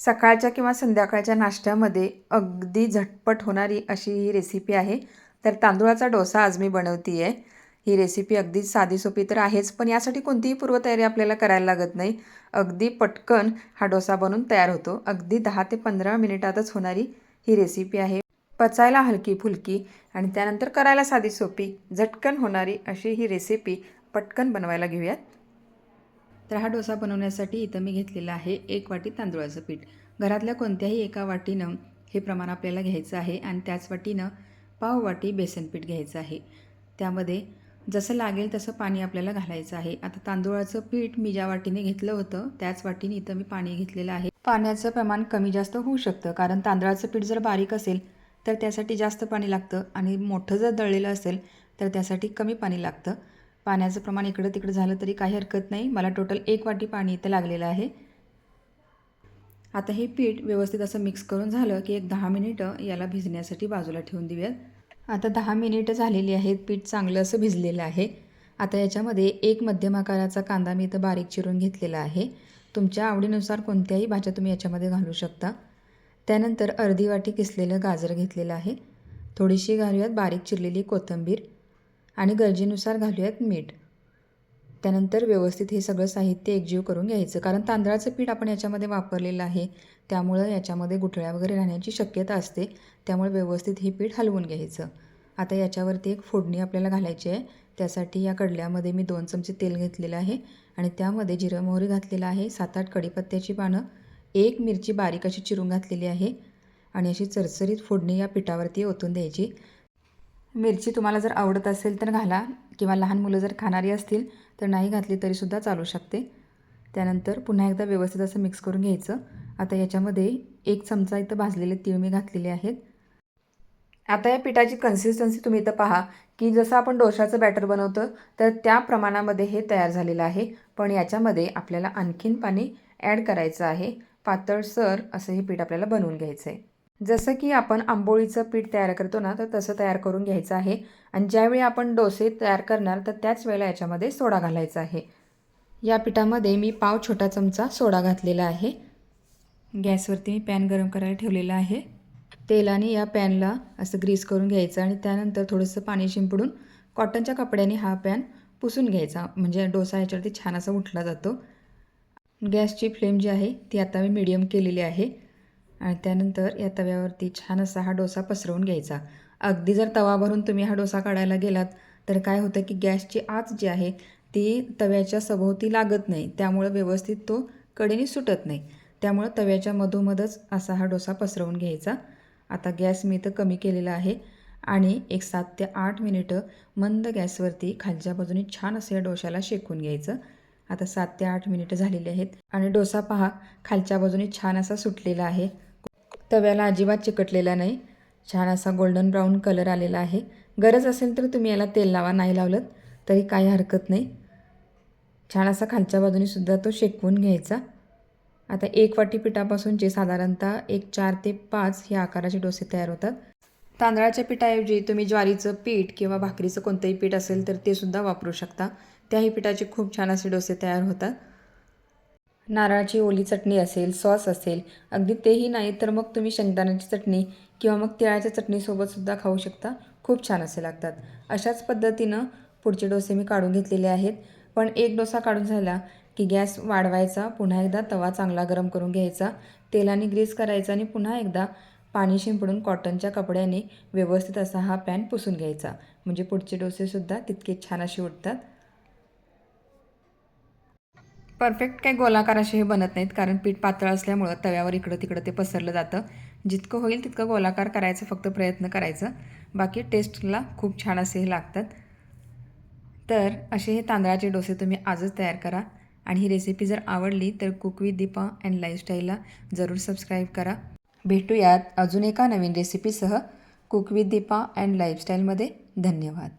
सकाळच्या किंवा संध्याकाळच्या नाश्त्यामध्ये अगदी झटपट होणारी अशी ही रेसिपी आहे. तर तांदूळाचा डोसा आज मी बनवते आहे ही रेसिपी अगदी साधी सोपी तर आहेच पण यासाठी कोणतीही पूर्वतयारी आपल्याला करायला लागत नाही. अगदी पटकन हा डोसा बनून तयार होतो. अगदी दहा ते पंधरा मिनिटातच होणारी ही रेसिपी आहे. पचायला हलकी फुलकी आणि त्यानंतर करायला साधी सोपी झटकन होणारी अशी ही रेसिपी पटकन बनवायला घेऊयात. तर हा डोसा बनवण्यासाठी इथं मी घेतलेला आहे एक वाटी तांदूळाचं पीठ. घरातल्या कोणत्याही एका वाटीनं हे प्रमाण आपल्याला घ्यायचं आहे आणि त्याच वाटीनं पाव वाटी बेसन पीठ घ्यायचं आहे. त्यामध्ये जसं लागेल तसं पाणी आपल्याला घालायचं आहे. आता तांदूळाचं पीठ मी ज्या वाटीने घेतलं होतं त्याच वाटीने इथं मी पाणी घेतलेलं आहे. पाण्याचं प्रमाण कमी जास्त होऊ शकतं कारण तांदळाचं पीठ जर बारीक असेल तर त्यासाठी जास्त पाणी लागतं आणि मोठं जर दळलेलं असेल तर त्यासाठी कमी पाणी लागतं. पाण्याचं प्रमाण इकडं तिकडं झालं तरी काही हरकत नाही. मला टोटल एक वाटी पाणी इथं लागलेलं आहे. आता हे पीठ व्यवस्थित असं मिक्स करून झालं की एक दहा मिनिटं याला भिजण्यासाठी बाजूला ठेवून देऊयात. आता दहा मिनिटं झालेली आहेत. पीठ चांगलं असं भिजलेलं आहे. आता याच्यामध्ये एक मध्यम आकाराचा कांदा मी इथं बारीक चिरून घेतलेला आहे. तुमच्या आवडीनुसार कोणत्याही भाज्या तुम्ही याच्यामध्ये घालू शकता. त्यानंतर अर्धी वाटी किसलेलं गाजर घेतलेलं आहे. थोडीशी घालूयात बारीक चिरलेली कोथिंबीर. आणि गरजेनुसार घालूयात मीठ. त्यानंतर व्यवस्थित हे सगळं साहित्य एकजीव करून घ्यायचं. कारण तांदळाचं पीठ आपण याच्यामध्ये वापरलेलं आहे त्यामुळं याच्यामध्ये गुठळ्या वगैरे राहण्याची शक्यता असते. त्यामुळे व्यवस्थित हे पीठ हलवून घ्यायचं. आता याच्यावरती एक फोडणी आपल्याला घालायची आहे. त्यासाठी या कडल्यामध्ये मी दोन चमचे तेल घेतलेलं आहे आणि त्यामध्ये जिरं मोहरी घातलेलं आहे सात आठ कढीपत्त्याची पानं एक मिरची बारीक अशी चिरून घातलेली आहे आणि अशी चरचरीत फोडणी या पिठावरती ओतून द्यायची. मिरची तुम्हाला जर आवडत असेल तर घाला किंवा लहान मुलं जर खाणारी असतील तर नाही घातली तरीसुद्धा चालू शकते. त्यानंतर पुन्हा एकदा व्यवस्थित असं मिक्स करून घ्यायचं. आता याच्यामध्ये एक चमचा इथं भाजलेले तीळ मी घातलेले आहेत. आता या पिठाची कन्सिस्टन्सी तुम्ही इथं पहा की जसं आपण डोशाचं बॅटर बनवतो तर त्या प्रमाणामध्ये हे तयार झालेलं आहे. पण याच्यामध्ये आपल्याला आणखीन पाणी ॲड करायचं आहे. पातळसर असं हे पीठ आपल्याला बनवून घ्यायचं आहे जसं की आपण आंबोळीचं पीठ तयार करतो ना तर तसं तयार करून घ्यायचं आहे. आणि ज्यावेळी आपण डोसे तयार करणार तर त्याच वेळेला याच्यामध्ये सोडा घालायचा आहे. या पिठामध्ये मी पाव छोटा चमचा सोडा घातलेला आहे. गॅसवरती मी पॅन गरम करायला ठेवलेला आहे. तेलाने या पॅनला असं ग्रीस करून घ्यायचं आणि त्यानंतर थोडंसं पाणी शिंपडून कॉटनच्या कपड्याने हा पॅन पुसून घ्यायचा. म्हणजे डोसा याच्यावरती छान असा उठला जातो. गॅसची फ्लेम जी आहे ती आता मी मीडियम केलेली आहे. आणि त्यानंतर या तव्यावरती छान असा हा डोसा पसरवून घ्यायचा. अगदी जर तवा भरून तुम्ही हा डोसा काढायला गेलात तर काय होतं की गॅसची आच जी आहे ती तव्याच्या सभोवती लागत नाही. त्यामुळं व्यवस्थित तो कडेने सुटत नाही. त्यामुळं तव्याच्या मधोमधच असा हा डोसा पसरवून घ्यायचा. आता गॅस मी तर कमी केलेला आहे आणि एक सात ते आठ मिनिटं मंद गॅसवरती खालच्या बाजूने छान असं या डोशाला शेकून घ्यायचं. आता सात ते आठ मिनिटं झालेली आहेत आणि डोसा पहा खालच्या बाजूने छान असा सुटलेला आहे. तव्याला अजिबात चिकटलेला नाही. छान असा गोल्डन ब्राऊन कलर आलेला आहे. गरज असेल तर तुम्ही याला तेल लावा नाही लावलं तरी काही हरकत नाही. छान असा खालच्या बाजूनेसुद्धा तो शेकवून घ्यायचा. आता एक वाटी पिठापासूनचे साधारणतः एक चार ते पाच हे आकाराचे डोसे तयार होतात. तांदळाच्या पिठाऐवजी तुम्ही ज्वारीचं पीठ किंवा भाकरीचं कोणतंही पीठ असेल तर ते सुद्धा वापरू शकता. त्याही पिठाचे खूप छान असे डोसे तयार होतात. नारळाची ओली चटणी असेल सॉस असेल अगदी तेही नाही तर मग तुम्ही शेंगदाण्याची चटणी किंवा मग तिळाच्या चटणीसोबतसुद्धा खाऊ शकता. खूप छान असे लागतात. अशाच पद्धतीनं पुढचे डोसे मी काढून घेतलेले आहेत. पण एक डोसा काढून झाला की गॅस वाढवायचा पुन्हा एकदा तवा चांगला गरम करून घ्यायचा तेलाने ग्रीस करायचा आणि पुन्हा एकदा पाणी शिंपडून कॉटनच्या कपड्याने व्यवस्थित असा हा पॅन पुसून घ्यायचा. म्हणजे पुढचे डोसेसुद्धा तितके छान असे उठतात परफेक्ट काही गोलाकार असे हे बनत नाहीत कारण पीठ पातळ असल्यामुळं तव्यावर इकडं तिकडं ते पसरलं जातं. जितकं होईल तितकं गोलाकार करायचं फक्त प्रयत्न करायचं. बाकी टेस्टला खूप छान असे हे लागतात. तर असे हे तांदळाचे डोसे तुम्ही आजच तयार करा. आणि ही रेसिपी जर आवडली तर कुक विथ दीपा अँड लाईफस्टाईलला जरूर सबस्क्राईब करा. भेटूयात अजून एका नवीन रेसिपीसह कुक विथ दीपा अँड लाईफस्टाईलमध्ये. धन्यवाद.